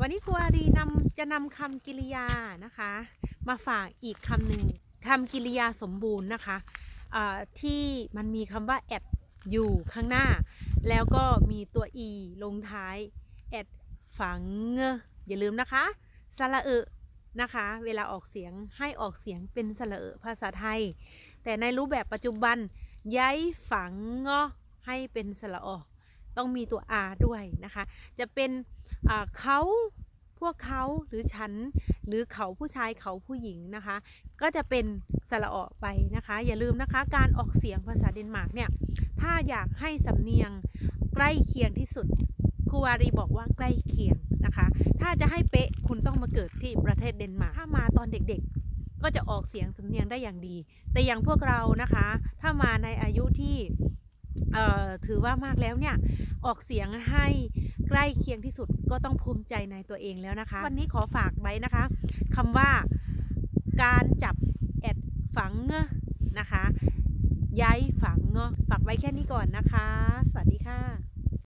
วันนี้ครูอารีนำจะนำคำกริยานะคะ มาฝากอีกคำหนึ่งคำกริยาสมบูรณ์นะคะที่มันมีคำว่าแอดอยู่ข้างหน้า แล้วก็มีตัว e ลงท้ายแอดฝังเงอย่าลืมนะคะสระเอะนะคะ เวลาออกเสียงให้ออกเสียงเป็นสระเอะภาษาไทย แต่ในรูปแบบปัจจุบันย้ายฝังเงอให้เป็นสระออ ต้องมีตัว r ด้วยนะคะ จะเป็นเขาพวกเขาหรือฉัน หรือเขาผู้ชายเขาผู้หญิงนะคะ ก็จะเป็นสระออไปนะคะ อย่าลืมนะคะการออกเสียงภาษาเดนมาร์กเนี่ยถ้าอยากให้สำเนียงใกล้เคียงที่สุดครูวารีบอกว่าใกล้เคียงนะคะ ถ้าจะให้เป๊ะคุณต้องมาเกิดที่ประเทศเดนมาร์กถ้ามาตอนเด็กๆ ก็จะออกเสียงสำเนียงได้อย่างดี แต่อย่างพวกเรานะคะ ถ้ามาในอายุที่ ถือว่ามากแล้วเนี่ย ออกเสียงให้ใกล้เคียงที่สุดก็ต้องภูมิใจในตัวเองแล้วนะคะ วันนี้ขอฝากไว้นะคะคำว่าการจับแอดฝังเงนะคะ ย้ายฝังเงฝากไว้แค่นี้ก่อนนะคะ สวัสดีค่ะ